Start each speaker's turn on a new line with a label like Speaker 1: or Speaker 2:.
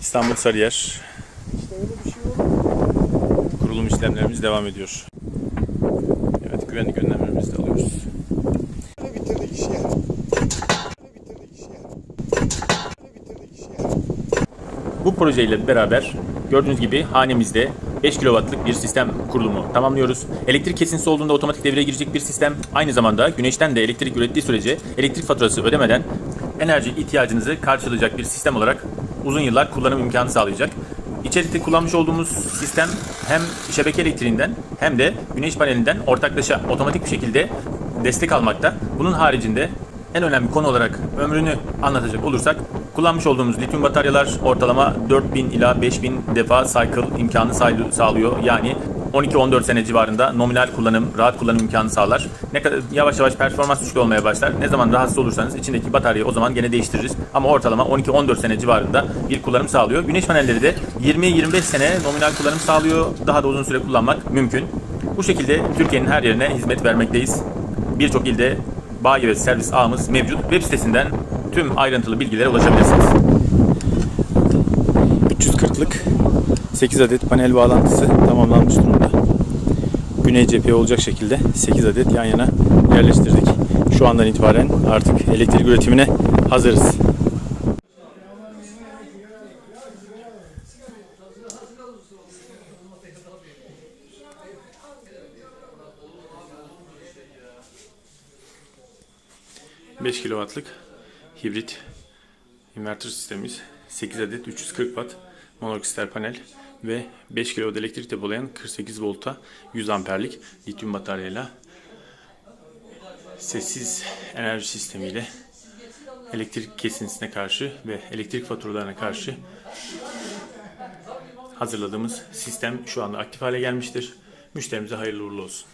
Speaker 1: İstanbul Sarıyer.
Speaker 2: İşte öyle bir şey olur.
Speaker 1: Kurulum işlemlerimiz devam ediyor. Evet güvenlik önlemlerimizi de alıyoruz.
Speaker 2: Bitirdik işi ya. Bitirdik işi ya. Bitirdik işi ya.
Speaker 1: Bu projeyle beraber gördüğünüz gibi hanemizde 5 kW'lık bir sistem kurulumu tamamlıyoruz. Elektrik kesintisi olduğunda otomatik devreye girecek bir sistem. Aynı zamanda güneşten de elektrik ürettiği sürece elektrik faturası ödemeden enerji ihtiyacınızı karşılayacak bir sistem olarak uzun yıllar kullanım imkanı sağlayacak. İçerikte kullanmış olduğumuz sistem hem şebeke elektriğinden hem de güneş panelinden ortaklaşa otomatik bir şekilde destek almakta. Bunun haricinde en önemli konu olarak ömrünü anlatacak olursak kullanmış olduğumuz lityum bataryalar ortalama 4000 ila 5000 defa cycle imkanı sağ- sağlıyor. Yani 12-14 sene civarında nominal kullanım, rahat kullanım imkanı sağlar. Ne kadar yavaş yavaş performans düşük olmaya başlar. Ne zaman rahatsız olursanız içindeki bataryayı o zaman gene değiştiririz. Ama ortalama 12-14 sene civarında bir kullanım sağlıyor. Güneş panelleri de 20-25 sene nominal kullanım sağlıyor. Daha da uzun süre kullanmak mümkün. Bu şekilde Türkiye'nin her yerine hizmet vermekteyiz. Birçok ilde bayi ve servis ağımız mevcut. Web sitesinden tüm ayrıntılı bilgilere ulaşabilirsiniz. 340'lık 8 adet panel bağlantısı tamamlanmış durumda. Güney cepheye olacak şekilde 8 adet yan yana yerleştirdik. Şu andan itibaren artık elektrik üretimine hazırız. ...5 kW'lık hibrit inverter sistemimiz 8 adet 340 watt monokristal panel ve 5 kW elektrik depolayan 48 volta 100 amperlik lityum bataryayla sessiz enerji sistemiyle elektrik kesintisine karşı ve elektrik faturalarına karşı hazırladığımız sistem şu anda aktif hale gelmiştir. Müşterimize hayırlı uğurlu olsun.